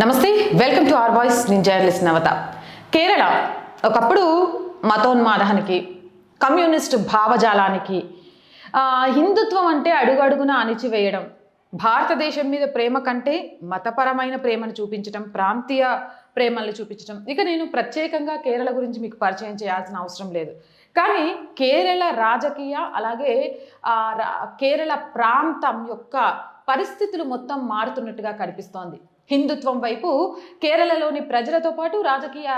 నమస్తే welcome to R voice నేను journalist నవత. కేరళ ఒకప్పుడు మతోన్మాదానికి కమ్యూనిస్ట్ భావజాలానికి హిందుత్వం అంటే అడుగడుగున అణిచివేయడం భారతదేశం మీద ప్రేమ కంటే మతపరమైన ప్రేమను చూపించడం ప్రాంతీయ ప్రేమల్ని చూపించడం ఇక నేను ప్రత్యేకంగా కేరళ గురించి మీకు పరిచయం చేయాల్సిన అవసరం లేదు. కానీ కేరళ రాజకీయ అలాగే రా- కేరళ ప్రాంతం యొక్క పరిస్థితులు మొత్తం మారుతున్నట్టుగా కనిపిస్తోంది. హిందుత్వం వైపు కేరళలోని ప్రజలతో పాటు రాజకీయ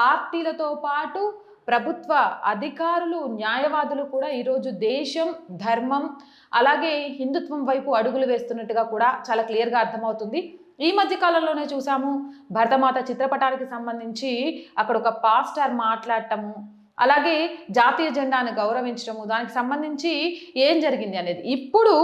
పార్టీలతో పాటు ప్రభుత్వ అధికారులు న్యాయవాదులు కూడా ఈరోజు దేశం ధర్మం అలాగే హిందుత్వం వైపు అడుగులు వేస్తున్నట్టుగా కూడా చాలా క్లియర్గా అర్థమవుతుంది. ఈ మధ్య కాలంలోనే చూసాము భరతమాత చిత్రపటానికి సంబంధించి అక్కడ ఒక పాస్టర్ మాట్లాడటము అలాగే జాతీయ జెండాను గౌరవించడము దానికి సంబంధించి ఏం జరిగింది అనేది. ఇప్పుడు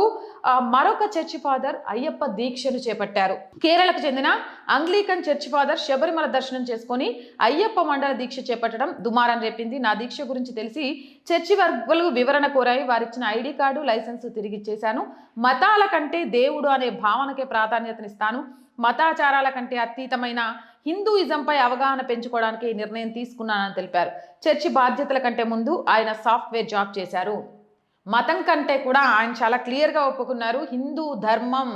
మరొక చర్చి ఫాదర్ అయ్యప్ప దీక్షను చేపట్టారు. కేరళకు చెందిన అంగ్లీకన్ చర్చ్ ఫాదర్ శబరిమల దర్శనం చేసుకొని అయ్యప్ప మండల దీక్ష చేపట్టడం దుమారం రేపింది. నా దీక్ష గురించి తెలిసి చర్చి వర్గులు వివరణ కోరాయి. వారిచ్చిన ఐడి కార్డు లైసెన్స్ తిరిగి ఇచ్చేశాను మతాల కంటే దేవుడు అనే భావనకే ప్రాధాన్యతనిస్తాను. మతాచారాల కంటే అతీతమైన హిందూయిజంపై అవగాహన పెంచుకోవడానికి ఈ నిర్ణయం తీసుకున్నానని తెలిపారు. చర్చి బాధ్యతల కంటే ముందు ఆయన సాఫ్ట్వేర్ జాబ్ చేశారు. మతం కంటే కూడా ఆయన చాలా క్లియర్గా ఒప్పుకున్నారు. హిందూ ధర్మం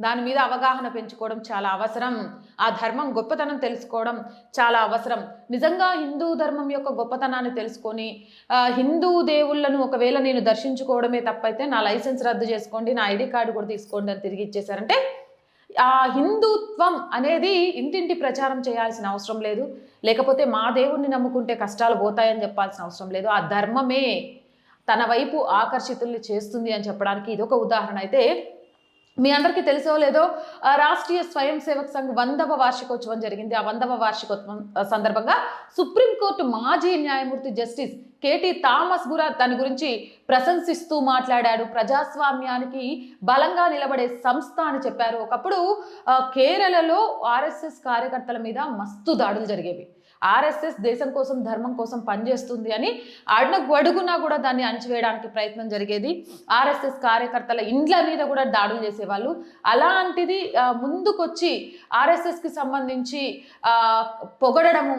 దాని మీద అవగాహన పెంచుకోవడం చాలా అవసరం. ఆ ధర్మం గొప్పతనం తెలుసుకోవడం చాలా అవసరం. నిజంగా హిందూ ధర్మం యొక్క గొప్పతనాన్ని తెలుసుకొని హిందూ దేవుళ్ళను ఒకవేళ నేను దర్శించుకోవడమే తప్పైతే నా లైసెన్స్ రద్దు చేసుకోండి నా ఐడి కార్డు కూడా తీసుకోండి అని తిరిగి ఇచ్చేశారంటే ఆ హిందుత్వం అనేది ఇంటింటి ప్రచారం చేయాల్సిన అవసరం లేదు. లేకపోతే మా దేవుణ్ణి నమ్ముకుంటే కష్టాలు పోతాయని చెప్పాల్సిన అవసరం లేదు. ఆ ధర్మమే తన వైపు ఆకర్షితుల్ని చేస్తుంది అని చెప్పడానికి ఇదొక ఉదాహరణ. అయితే మీ అందరికీ తెలుసో లేదో రాష్ట్రీయ స్వయం సేవక్ సంఘ్ వందవ వార్షికోత్సవం జరిగింది. ఆ వందవ వార్షికోత్సవం సందర్భంగా సుప్రీంకోర్టు మాజీ న్యాయమూర్తి జస్టిస్ కేటీ థామస్ గురా దాని గురించి ప్రశంసిస్తూ మాట్లాడాడు. ప్రజాస్వామ్యానికి బలంగా నిలబడే సంస్థ అని చెప్పారు. ఒకప్పుడు కేరళలో ఆర్ఎస్ఎస్ కార్యకర్తల మీద మస్తు దాడులు జరిగేవి. ఆర్ఎస్ఎస్ దేశం కోసం ధర్మం కోసం పనిచేస్తుంది అని అడుగు గడుగునా కూడా దాన్ని అణచివేయడానికి ప్రయత్నం జరిగేది. ఆర్ఎస్ఎస్ కార్యకర్తల ఇండ్ల మీద కూడా దాడులు చేసేవాళ్ళు. అలాంటిది ముందుకొచ్చి ఆర్ఎస్ఎస్కి సంబంధించి పొగడము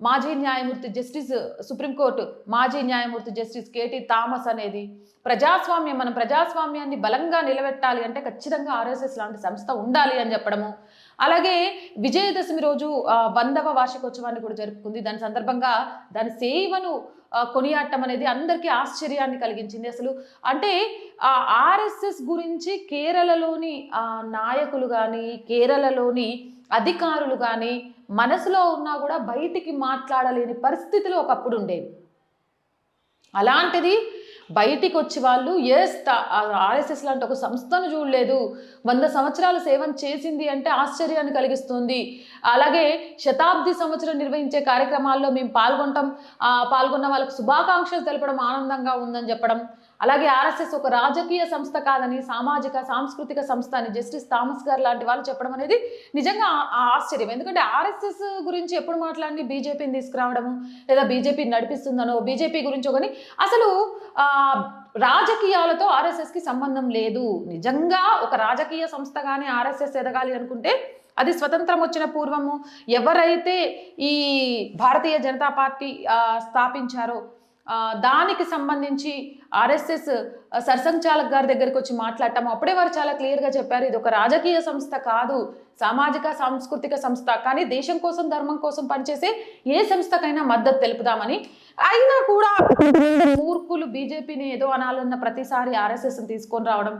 మాజీ న్యాయమూర్తి జస్టిస్ సుప్రీంకోర్టు మాజీ న్యాయమూర్తి జస్టిస్ కేటీ థామస్ అనేది ప్రజాస్వామ్యం మనం ప్రజాస్వామ్యాన్ని బలంగా నిలబెట్టాలి అంటే ఖచ్చితంగా ఆర్ఎస్ఎస్ లాంటి సంస్థ ఉండాలి అని చెప్పడము. అలాగే విజయదశమి రోజు వందవ వార్షికోత్సవాన్ని కూడా జరుపుకుంది. దాని సందర్భంగా దాని సేవను కొనియాడటం అనేది అందరికీ ఆశ్చర్యాన్ని కలిగించింది. అసలు అంటే ఆ ఆర్ఎస్ఎస్ గురించి కేరళలోని నాయకులు కానీ కేరళలోని అధికారులు కానీ మనసులో ఉన్నా కూడా బయటికి మాట్లాడలేని పరిస్థితులు ఒకప్పుడు ఉండేవి. అలాంటిది బయటికి వచ్చి వాళ్ళు ఎస్ ఆర్ఎస్ఎస్ లాంటి ఒక సంస్థను చూడలేదు. వంద సంవత్సరాల సేవం చేసింది అంటే ఆశ్చర్యాన్ని కలిగిస్తుంది. అలాగే శతాబ్ది సంవత్సరం నిర్వహించే కార్యక్రమాల్లో మేము పాల్గొంటాం. పాల్గొన్న వాళ్ళకు శుభాకాంక్షలు తెలపడం ఆనందంగా ఉందని చెప్పడం. అలాగే ఆర్ఎస్ఎస్ ఒక రాజకీయ సంస్థ కాదని సామాజిక సాంస్కృతిక సంస్థ అని జస్టిస్ థామస్ గారు లాంటి వాళ్ళు చెప్పడం అనేది నిజంగా ఆశ్చర్యం. ఎందుకంటే ఆర్ఎస్ఎస్ గురించి ఎప్పుడు మాట్లాడి బీజేపీని తీసుకురావడము లేదా బీజేపీ నడిపిస్తుందనో బీజేపీ గురించి కానీ అసలు రాజకీయాలతో ఆర్ఎస్ఎస్కి సంబంధం లేదు. నిజంగా ఒక రాజకీయ సంస్థ కానీ ఆర్ఎస్ఎస్ ఎదగాలి అనుకుంటే అది స్వతంత్రం వచ్చిన పూర్వము ఎవరైతే ఈ భారతీయ జనతా పార్టీ స్థాపించారో దానికి సంబంధించి ఆర్ఎస్ఎస్ సర్సంచాలక్ గారి దగ్గరికి వచ్చి మాట్లాడటం అప్పుడే వారు చాలా క్లియర్గా చెప్పారు ఇది ఒక రాజకీయ సంస్థ కాదు సామాజిక సాంస్కృతిక సంస్థ. కానీ దేశం కోసం ధర్మం కోసం పనిచేసే ఏ సంస్థకైనా మద్దతు తెలుపుదామని. అయినా కూడా మూర్ఖులు బీజేపీని ఏదో అనాలన్న ప్రతిసారి ఆర్ఎస్ఎస్ని తీసుకొని రావడం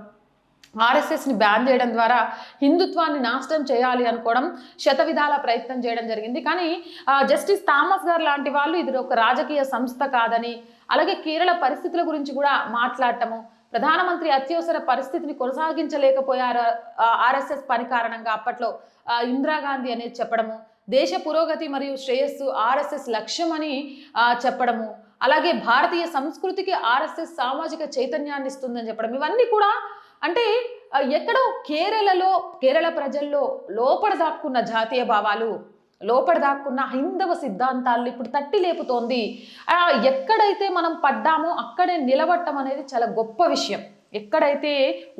ఆర్ఎస్ఎస్ని బ్యాన్ చేయడం ద్వారా హిందుత్వాన్ని నాశనం చేయాలి అనుకోవడం శతవిధాల ప్రయత్నం చేయడం జరిగింది. కానీ జస్టిస్ థామస్ గారు లాంటి వాళ్ళు ఇది ఒక రాజకీయ సంస్థ కాదని అలాగే కేరళ పరిస్థితుల గురించి కూడా మాట్లాడటము ప్రధానమంత్రి అత్యవసర పరిస్థితిని కొనసాగించలేకపోయారు ఆర్ఎస్ఎస్ పని కారణంగా అప్పట్లో ఇందిరాగాంధీ అనేది చెప్పడము దేశ పురోగతి మరియు శ్రేయస్సు ఆర్ఎస్ఎస్ లక్ష్యమని చెప్పడము అలాగే భారతీయ సంస్కృతికి ఆర్ఎస్ఎస్ సామాజిక చైతన్యాన్ని ఇస్తుందని చెప్పడం ఇవన్నీ కూడా అంటే ఎక్కడో కేరళలో కేరళ ప్రజల్లో లోపల దాక్కున్న జాతీయ భావాలు లోపల దాక్కున్న హైందవ సిద్ధాంతాలు ఇప్పుడు తట్టి లేపుతోంది. ఎక్కడైతే మనం పడ్డామో అక్కడే నిలబట్టం అనేది చాలా గొప్ప విషయం. ఎక్కడైతే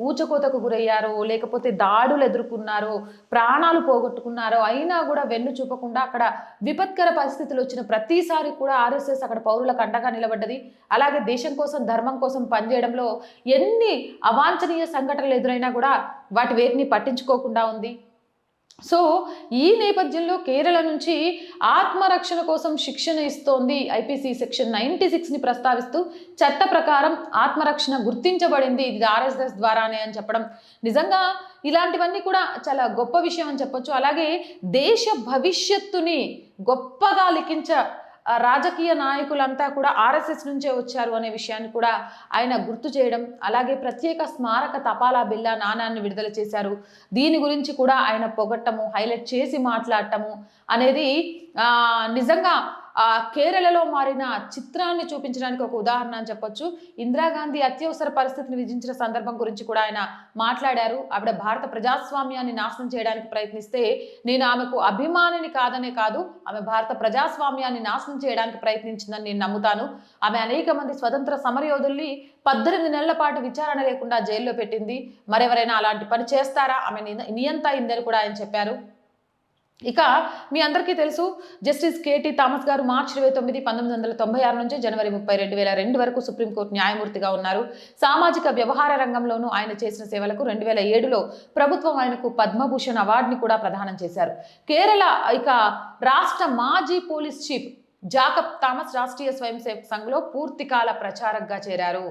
ఊచకోతకు గురయ్యారో లేకపోతే దాడులు ఎదుర్కొన్నారో ప్రాణాలు పోగొట్టుకున్నారో అయినా కూడా వెన్ను చూపకుండా అక్కడ విపత్కర పరిస్థితులు వచ్చిన ప్రతిసారి కూడా ఆర్ఎస్ఎస్ అక్కడ పౌరులకు అండగా నిలబడ్డది. అలాగే దేశం కోసం ధర్మం కోసం పనిచేయడంలో ఎన్ని అవాంఛనీయ సంఘటనలు ఎదురైనా కూడా వాటి వేటిని పట్టించుకోకుండా ఉంది. సో ఈ నేపథ్యంలో కేరళ నుంచి ఆత్మరక్షణ కోసం శిక్షణ ఇస్తోంది ఐపీసీ సెక్షన్ నైంటీ సిక్స్ని ప్రస్తావిస్తూ చట్ట ప్రకారం ఆత్మరక్షణ గుర్తించబడింది. ఇది ఆర్ఎస్ఎస్ ద్వారానే అని చెప్పడం. నిజంగా ఇలాంటివన్నీ కూడా చాలా గొప్ప విషయం అని చెప్పొచ్చు. అలాగే దేశ భవిష్యత్తుని గొప్పగా లిఖించ రాజకీయ నాయకులంతా కూడా ఆర్ఎస్ఎస్ నుంచే వచ్చారు అనే విషయాన్ని కూడా ఆయన గుర్తు చేయడం అలాగే ప్రత్యేక స్మారక తపాలా బిల్లా నాణాన్ని విడుదల చేశారు. దీని గురించి కూడా ఆయన పొగట్టము హైలైట్ చేసి మాట్లాడటము అనేది నిజంగా ఆ కేరళలో మారిన చిత్రాన్ని చూపించడానికి ఒక ఉదాహరణ అని చెప్పొచ్చు. ఇందిరాగాంధీ అత్యవసర పరిస్థితిని విధించిన సందర్భం గురించి కూడా ఆయన మాట్లాడారు. ఆవిడ భారత ప్రజాస్వామ్యాన్ని నాశనం చేయడానికి ప్రయత్నిస్తే నేను ఆమెకు అభిమానిని కాదనే కాదు ఆమె భారత ప్రజాస్వామ్యాన్ని నాశనం చేయడానికి ప్రయత్నించిందని నేను నమ్ముతాను. ఆమె అనేక మంది స్వతంత్ర సమరయోధుల్ని పద్దెనిమిది నెలల పాటు విచారణ లేకుండా జైల్లో పెట్టింది. మరెవరైనా అలాంటి పని చేస్తారా? ఆమె నియంత అయిందని కూడా ఆయన చెప్పారు. ఇక మీ అందరికీ తెలుసు జస్టిస్ కేటీ థామస్ గారు మార్చి ఇరవై తొమ్మిది పంతొమ్మిది వందల తొంభై ఆరు నుంచి జనవరి ముప్పై రెండు వేల రెండు వరకు సుప్రీంకోర్టు న్యాయమూర్తిగా ఉన్నారు. సామాజిక వ్యవహార రంగంలోనూ ఆయన చేసిన సేవలకు రెండు వేల ఏడులో ప్రభుత్వం ఆయనకు పద్మభూషణ్ అవార్డుని కూడా ప్రదానం చేశారు. కేరళ ఇక రాష్ట్ర మాజీ police chief Jacob Thomas Rashtriya Swayam Sevak సంఘ్లో పూర్తికాల ప్రచారకగా చేరారు.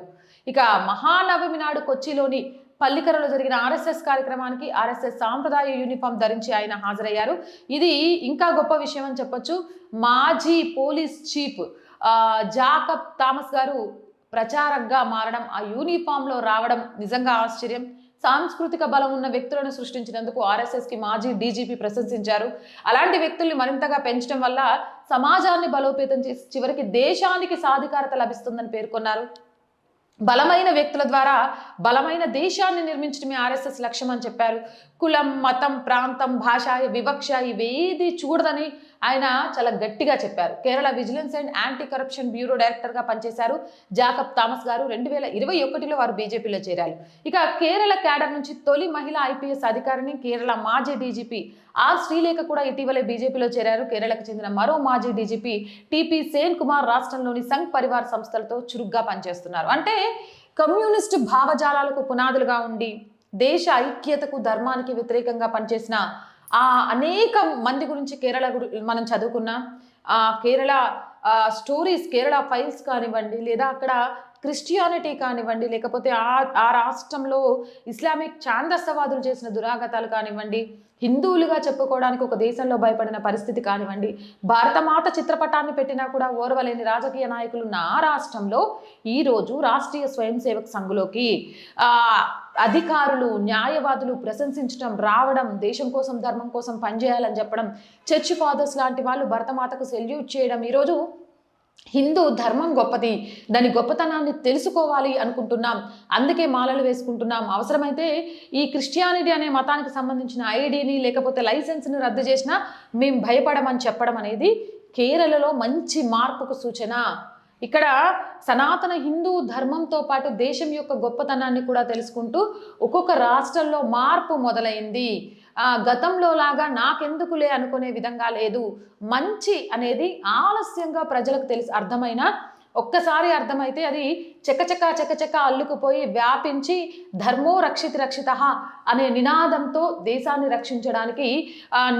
ఇక మహానవమి నాడు కొచ్చిలోని పల్లికరలో జరిగిన ఆర్ఎస్ఎస్ కార్యక్రమానికి ఆర్ఎస్ఎస్ సాంప్రదాయ యూనిఫామ్ ధరించి ఆయన హాజరయ్యారు. ఇది ఇంకా గొప్ప విషయం అని చెప్పొచ్చు. మాజీ పోలీస్ చీఫ్ జాకబ్ థామస్ గారు ప్రచారంగా మారడం ఆ యూనిఫామ్లో రావడం నిజంగా ఆశ్చర్యం. సాంస్కృతిక బలం ఉన్న వ్యక్తులను సృష్టించినందుకు ఆర్ఎస్ఎస్కి మాజీ డీజీపీ ప్రశంసించారు. అలాంటి వ్యక్తుల్ని మరింతగా పెంచడం వల్ల సమాజాన్ని బలోపేతం చేసి చివరికి దేశానికి సాధికారత లభిస్తుందని పేర్కొన్నారు. బలమైన వ్యక్తుల ద్వారా బలమైన దేశాన్ని నిర్మించడమే ఆర్ఎస్ఎస్ లక్ష్యం అని చెప్పారు. కులం మతం ప్రాంతం భాష వివక్ష ఇవేది చూడదని ఆయన చాలా గట్టిగా చెప్పారు. Kerala vigilance and anti corruption bureau డైరెక్టర్గా పనిచేశారు జాకబ్ థామస్ గారు. రెండు వేల ఇరవై ఒకటిలో వారు బీజేపీలో చేరారు. ఇక కేరళ క్యాడర్ నుంచి తొలి మహిళా ఐపీఎస్ అధికారిని కేరళ మాజీ డీజీపీ ఆర్ శ్రీలేఖ కూడా ఇటీవలే బీజేపీలో చేరారు. కేరళకు చెందిన మరో మాజీ డీజీపీ టీపీ సేన్ కుమార్ రాష్ట్రంలోని సంఘ్ పరివార్ సంస్థలతో చురుగ్గా పనిచేస్తున్నారు. అంటే కమ్యూనిస్టు భావజాలాలకు పునాదులుగా ఉండి దేశ ఐక్యతకు ధర్మానికి వ్యతిరేకంగా పనిచేసిన అనేక మంది గురించి కేరళ మనం చదువుకున్న ఆ కేరళ స్టోరీస్ కేరళ ఫైల్స్ కానివ్వండి లేదా అక్కడ క్రిస్టియానిటీ కానివ్వండి లేకపోతే ఆ ఆ రాష్ట్రంలో ఇస్లామిక్ ఛాందస్తవాదులు చేసిన దురాగతాలు కానివ్వండి హిందువులుగా చెప్పుకోవడానికి ఒక దేశంలో భయపడిన పరిస్థితి కానివ్వండి భారతమాత చిత్రపటాన్ని పెట్టినా కూడా ఓర్వలేని రాజకీయ నాయకులు నా రాష్ట్రంలో ఈరోజు రాష్ట్రీయ స్వయం సేవక్ సంఘులోకి అధికారులు న్యాయవాదులు ప్రశంసించడం రావడం దేశం కోసం ధర్మం కోసం పనిచేయాలని చెప్పడం చర్చ్ ఫాదర్స్ లాంటి వాళ్ళు భరతమాతకు సెల్యూట్ చేయడం ఈరోజు హిందూ ధర్మం గొప్పది. దాని గొప్పతనాన్ని తెలుసుకోవాలి అనుకుంటున్నాం. అందుకే మాలలు వేసుకుంటున్నాం. అవసరమైతే ఈ క్రిస్టియానిటీ అనే మతానికి సంబంధించిన ఐడిని లేకపోతే లైసెన్స్ని రద్దు చేసినా మేము భయపడమని చెప్పడం అనేది కేరళలో మంచి మార్పుకు సూచన. ఇక్కడ సనాతన హిందూ ధర్మంతో పాటు దేశం యొక్క గొప్పతనాన్ని కూడా తెలుసుకుంటూ ఒక్కొక్క రాష్ట్రంలో మార్పు మొదలైంది. గతంలో లాగా నాకెందుకులే అనుకునే విధంగా లేదు. మంచి అనేది ఆలస్యంగా ప్రజలకు తెలిసి అర్థమైన ఒక్కసారి అర్థమైతే అది చెక్కచెక్క చకచక అల్లుకుపోయి వ్యాపించి ధర్మో రక్షిత రక్షిత అనే నినాదంతో దేశాన్ని రక్షించడానికి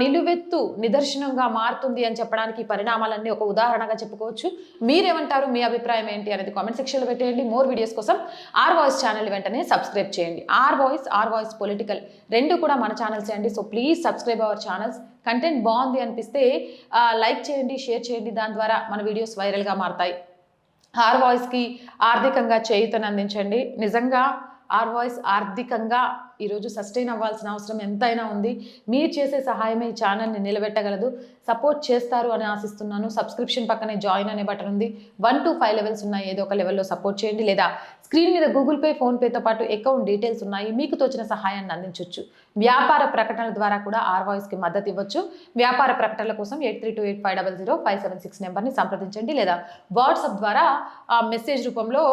నిలువెత్తు నిదర్శనంగా మారుతుంది అని చెప్పడానికి పరిణామాలన్నీ ఒక ఉదాహరణగా చెప్పుకోవచ్చు. మీరేమంటారు? మీ అభిప్రాయం ఏంటి అనేది కామెంట్ సెక్షన్లో పెట్టేయండి. మోర్ వీడియోస్ కోసం ఆర్ వాయిస్ ఛానల్ వెంటనే సబ్స్క్రైబ్ చేయండి. R voice R voice political రెండు కూడా మన ఛానల్స్ అండి. So please subscribe our channels. Content బాగుంది అనిపిస్తే లైక్ చేయండి షేర్ చేయండి. దాని ద్వారా మన వీడియోస్ వైరల్గా మారతాయి. ఆర్ వాయిస్కి ఆర్థికంగా చేయుతను అందించండి నిజంగా ఆర్ వాయిస్ ఆర్థికంగా ఈరోజు సస్టైన్ అవ్వాల్సిన అవసరం ఎంతైనా ఉంది. మీరు చేసే సహాయమే ఈ ఛానల్ని నిలబెట్టగలదు. సపోర్ట్ చేస్తారు అని ఆశిస్తున్నాను. సబ్స్క్రిప్షన్ పక్కనే జాయిన్ అనే బటన్ ఉంది. వన్ టు ఫైవ్ లెవెల్స్ ఉన్నాయి. ఏదో ఒక లెవెల్లో సపోర్ట్ చేయండి. లేదా స్క్రీన్ మీద గూగుల్ పే ఫోన్పేతో పాటు అకౌంట్ డీటెయిల్స్ ఉన్నాయి. మీకు తోచిన సహాయాన్ని అందించవచ్చు వ్యాపార ప్రకటనల ద్వారా కూడా ఆర్ వాయిస్కి మద్దతు ఇవ్వచ్చు. వ్యాపార ప్రకటనల కోసం eight three two eight five double zero five seven six నెంబర్ని సంప్రదించండి. లేదా వాట్సాప్ ద్వారా ఆ మెసేజ్ రూపంలో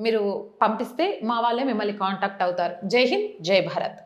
మీరు పంపిస్తే మా వాళ్ళే మిమ్మల్ని కాంటాక్ట్ అవుతారు. జై హింద్ జై భారత్. جوهرات